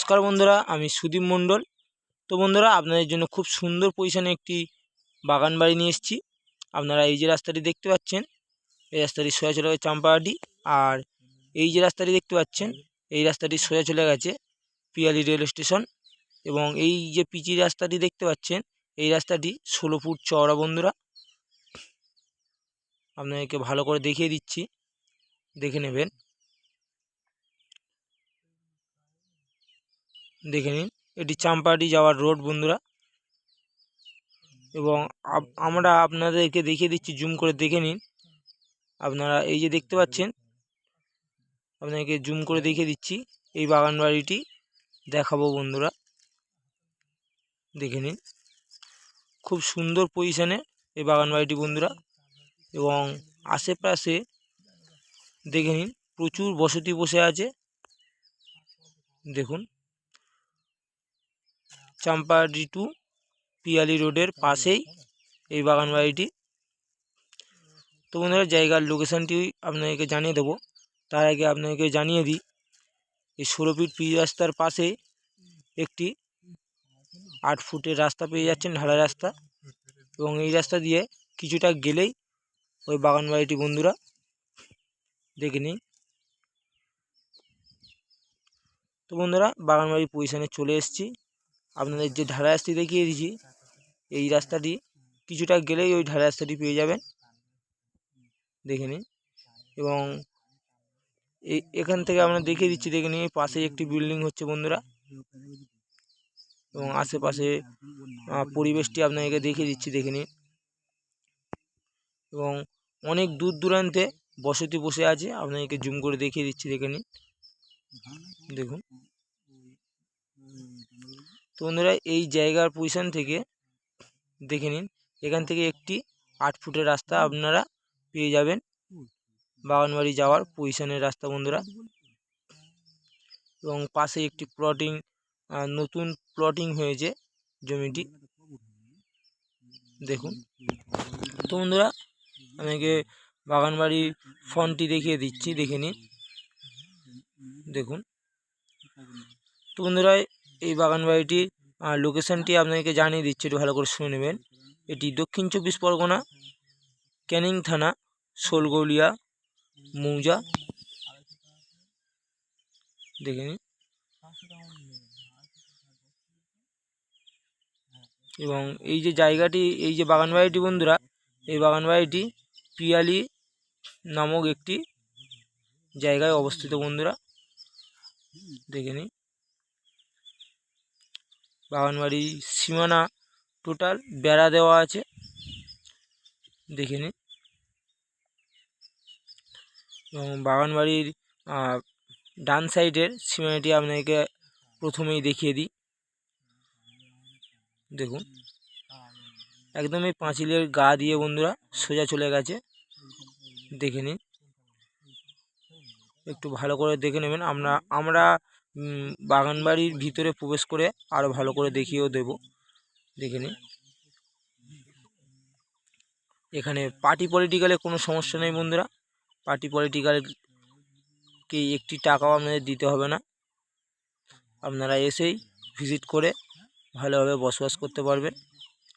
নমস্কার বন্ধুরা, আমি সুদীপ মণ্ডল। তো বন্ধুরা, আপনাদের জন্য খুব সুন্দর পজিশনে একটি বাগান বাড়ি নিয়ে এসেছি। আপনারা এই যে রাস্তাটি দেখতে পাচ্ছেন, এই রাস্তাটি সোজা চলে গেছে চাম্পাহাটি, আর এই যে রাস্তাটি দেখতে পাচ্ছেন, এই রাস্তাটি সোজা চলে গেছে পিয়ালি রেল স্টেশন। এবং এই যে পিচি রাস্তাটি দেখতে পাচ্ছেন, এই রাস্তাটি ষোলো ফুট চওড়া বন্ধুরা। আপনাদেরকে ভালো করে দেখিয়ে দিচ্ছি, দেখে নেবেন। দেখে নিন। এটি চাম্পাহাটি যাওয়ার রোড, বন্ধুরা। এবং আমরা আপনাদেরকে দেখিয়ে দিচ্ছি, জুম করে দেখে নিন। আপনারা এই যে দেখতে পাচ্ছেন, আপনাদেরকে জুম করে দেখিয়ে দিচ্ছি এই বাগান বাড়িটি দেখাবো, বন্ধুরা। দেখে নিন। খুব সুন্দর পজিশনে এই বাগান বাড়িটি বন্ধুরা। এবং আশেপাশে দেখে নিন, প্রচুর বসতি বসে আছে। দেখুন। চাম্পাহাটি টু পিয়ালি রোডের পাশেই এই বাগান বাড়িটি তো বন্ধুরা, জায়গার লোকেশানটি আপনাদেরকে জানিয়ে দেবো। তার আগে আপনাদেরকে জানিয়ে দিই, এই ষোলো ফিট পি রাস্তার পাশে একটি আট ফুটের রাস্তা পেয়ে যাচ্ছেন ঢালা রাস্তা। এবং এই রাস্তা দিয়ে কিছুটা গেলেই ওই বাগান বাড়িটি বন্ধুরা, দেখে নিই তো বন্ধুরা বাগান বাড়ির পজিশানে চলে এসেছি। আপনাদের যে ঢালাই রাস্তাটি দেখিয়ে দিয়েছি, এই রাস্তাটি কিছুটা গেলেই ওই ঢালাই রাস্তাটি পেয়ে যাবেন। দেখে নিন। এবং এখান থেকে আমরা দেখিয়ে দিচ্ছি, দেখে নিন পাশে একটি বিল্ডিং হচ্ছে বন্ধুরা। এবং আশেপাশে পরিবেশটি আপনাদেরকে দেখিয়ে দিচ্ছি, দেখে নিন। এবং অনেক দূর দূরান্তে বসতি বসে আছে, আপনাদেরকে জুম করে দেখিয়ে দিচ্ছি, দেখে নিন। দেখুন। তো বন্ধুরা এই জায়গার পজিশন থেকে দেখে নিন। এখান থেকে একটি আট ফুটের রাস্তা আপনারা পেয়ে যাবেন বাগানবাড়ি যাওয়ার পজিশনের রাস্তা বন্ধুরা। এবং পাশে একটি প্লটিং নতুন প্লটিং হয়েছে জমিটি। দেখুন। তো বন্ধুরা আমাকে বাগানবাড়ির ফন্টটি দেখিয়ে দিচ্ছি, দেখে নিন। দেখুন। তো বন্ধুরা এই বাগান বাড়িটির লোকেশানটি আপনাদেরকে জানিয়ে দিচ্ছি, একটু ভালো করে শুনে নেবেন। এটি দক্ষিণ চব্বিশ পরগনা, ক্যানিং থানা, শোলগৌলিয়া, মৌজা। দেখে নিন। এবং এই যে জায়গাটি, এই যে বাগান বাড়িটি বন্ধুরা, এই বাগান বাড়িটি পিয়ালি নামক একটি জায়গায় অবস্থিত বন্ধুরা। দেখে নিন। বাগানবাড়ির সীমানা টোটাল বেড়া দেওয়া আছে। দেখে নিন। এবং বাগানবাড়ির ডান সাইডের সীমানাটি আপনাকে প্রথমেই দেখিয়ে দিই। দেখুন। একদমই পাঁচিলের গা দিয়ে বন্ধুরা সোজা চলে গেছে। দেখে নিন। একটু ভালো করে দেখে নেবেন। আমরা আমরা বাগানবাড়ির ভিতরে প্রবেশ করে আরও ভালো করে দেখিয়েও দেব। দেখে নিন এখানে পার্টি পলিটিক্যালে কোনো সমস্যা নেই বন্ধুরা। পার্টি পলিটিক্যালকে একটি টাকাও আপনাদের দিতে হবে না। আপনারা এসেই ভিজিট করে ভালোভাবে বসবাস করতে পারবেন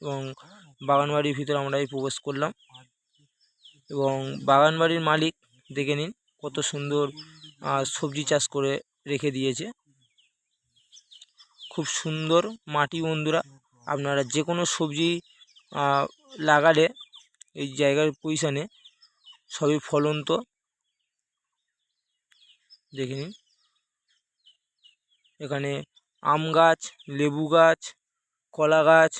এবং বাগানবাড়ির ভিতরে আমরা এই প্রবেশ করলাম। এবং বাগানবাড়ির মালিক দেখে নিন কত সুন্দর সবজি চাষ করে রেখে দিয়েছে। খুব সুন্দর মাটি বন্ধুরা। আপনারা যে কোনো সবজি লাগালে এই জায়গার পজিশানে সবই ফলন্ত দেখে নিন। এখানে আম গাছ, লেবু গাছ, কলা গাছ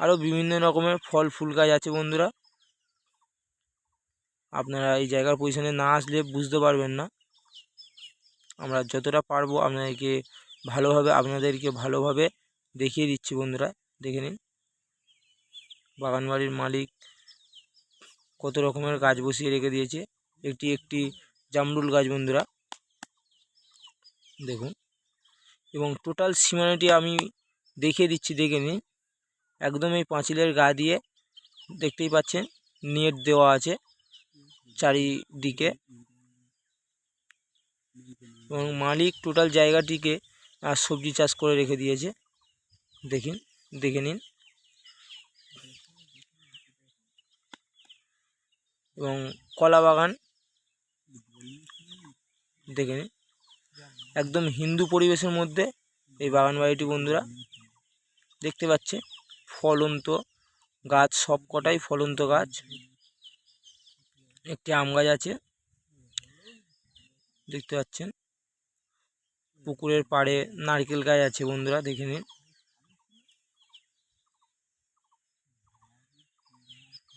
আরও বিভিন্ন রকমের ফল, ফুল গাছ আছে বন্ধুরা। আপনারা এই জায়গার পজিশনে না আসলে বুঝতে পারবেন না। আমরা যতটা পারব আপনাদেরকে ভালোভাবে আপনাদেরকে ভালোভাবে দেখিয়ে দিচ্ছি বন্ধুরা। দেখে নিন। বাগানবাড়ির মালিক কত রকমের গাছ বসিয়ে রেখে দিয়েছে। একটি একটি জামরুল গাছ বন্ধুরা। দেখুন। এবং টোটাল সীমানাটি আমি দেখিয়ে দিচ্ছি, দেখে নিন। একদম এই পাঁচিলের গা দিয়ে দেখতেই পাচ্ছেন, নেট দেওয়া আছে চারিদিকে। এবং মালিক টোটাল জায়গাটিকে আহ, সবজি চাষ করে রেখে দিয়েছে। দেখিন দেখে নিন। এবং কলা বাগান দেখে নিন। একদম হিন্দু পরিবেশের মধ্যে এই বাগান বাড়িটি বন্ধুরা। দেখতে পাচ্ছে ফলন্ত গাছ সব কটাই ফলন্ত গাছ। একটি আম গাছ আছে। দেখতে পাচ্ছেন। পুকুরের পাড়ে নারকেল গাছ আছে বন্ধুরা, দেখে নিন।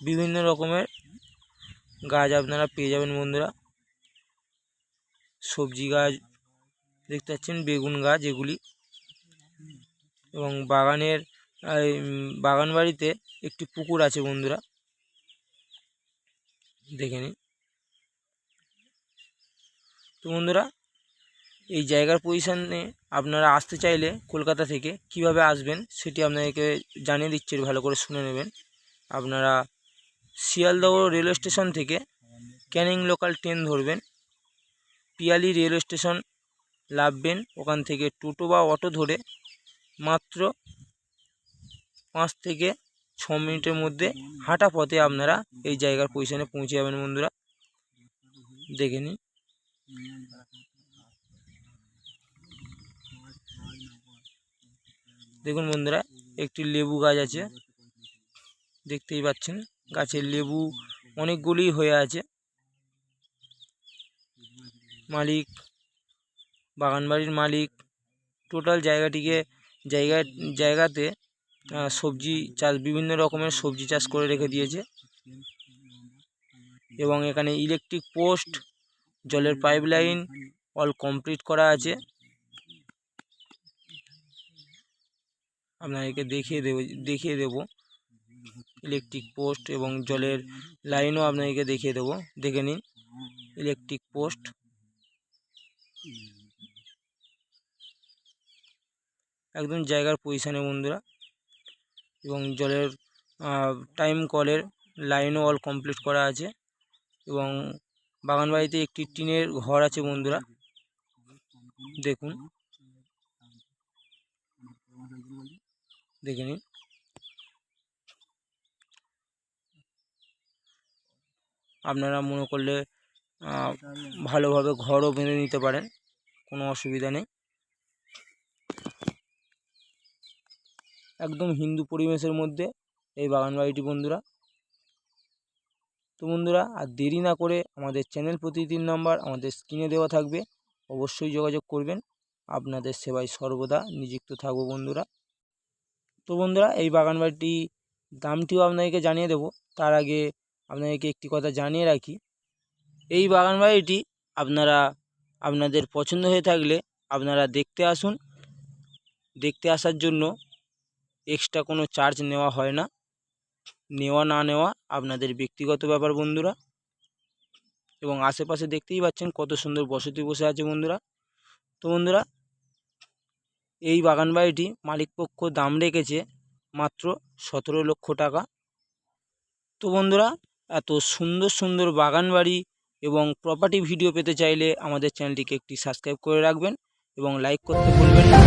বিভিন্ন রকমের গাছ আপনারা পেয়ে যাবেন বন্ধুরা। সবজি গাছ দেখতে পাচ্ছেন, বেগুন গাছ এগুলি। এবং বাগানের বাগান বাড়িতে একটি পুকুর আছে বন্ধুরা। দেখে নিন। তো বন্ধুরা এই জায়গার পজিশনে আপনারা আসতে চাইলে কলকাতা থেকে কীভাবে আসবেন সেটি আপনাদেরকে জানিয়ে দিচ্ছি ভালো করে শুনে নেবেন। আপনারা শিয়ালদহ রেলওয়ে স্টেশন থেকে ক্যানিং লোকাল ট্রেন ধরবেন, পিয়ালি রেলওয়ে স্টেশন নামবেন ওখান থেকে টোটো বা অটো ধরে মাত্র পাঁচ থেকে ছ মিনিটের মধ্যে হাঁটা পথে আপনারা এই জায়গার পজিশনে পৌঁছে যাবেন বন্ধুরা। দেখে নিন। দেখুন বন্ধুরা, একটি লেবু গাছ আছে। দেখতেই পাচ্ছেন, গাছের লেবু অনেকগুলি হয়ে আছে। মালিক, বাগানবাড়ির মালিক, টোটাল জায়গাটিকে জায়গা, জায়গাতে সবজি চাষ, বিভিন্ন রকমের সবজি চাষ করে রেখে দিয়েছে। এবং এখানে ইলেকট্রিক পোস্ট জলের পাইপ লাইন অল কমপ্লিট করা আছে। আপনাদেরকে দেখিয়ে দেব দেখিয়ে দেব। ইলেকট্রিক পোস্ট এবং জলের লাইনও আপনাদেরকে দেখিয়ে দেব। দেখে নিন ইলেকট্রিক পোস্ট একদম জায়গার পজিশানে বন্ধুরা। এবং জলের টাইম কলের লাইনও অল কমপ্লিট করা আছে। এবং বাগানবাড়িতে একটি টিনের ঘর আছে বন্ধুরা। দেখুন। দেখে নিন আপনারা মনে করলে ভালোভাবে ঘরও বেঁধে নিতে পারেন, কোনো অসুবিধা নেই। একদম হিন্দু পরিবেশের মধ্যে এই বাগান বাড়িটি, বন্ধুরা। তো বন্ধুরা, আর দেরি না করে আমাদের চ্যানেল প্রতিদিন নাম্বার আমাদের স্ক্রিনে দেওয়া থাকবে। অবশ্যই যোগাযোগ করবেন। আপনাদের সেবায় সর্বদা নিযুক্ত থাকব, বন্ধুরা। তো বন্ধুরা, এই বাগান বাড়িটি দামটিও আপনাদেরকে জানিয়ে দেব। তার আগে আপনাদেরকে একটি কথা জানিয়ে রাখি। এই বাগান বাড়িটি আপনারা, আপনাদের পছন্দ হয়ে থাকলে আপনারা দেখতে আসুন। দেখতে আসার জন্য এক্সট্রা কোনো চার্জ নেওয়া হয় না। নেওয়া না নেওয়া আপনাদের ব্যক্তিগত ব্যাপার বন্ধুরা। এবং আশেপাশে দেখতেই পাচ্ছেন কত সুন্দর বসতি বসে আছে বন্ধুরা। তো বন্ধুরা এই বাগান বাড়িটি মালিকপক্ষ দাম রেখেছে মাত্র সতেরো লক্ষ টাকা। তো বন্ধুরা, এত সুন্দর সুন্দর বাগান বাড়ি এবং প্রপার্টি ভিডিও পেতে চাইলে আমাদের চ্যানেলটিকে একটি সাবস্ক্রাইব করে রাখবেন এবং লাইক করতে ভুলবেন না।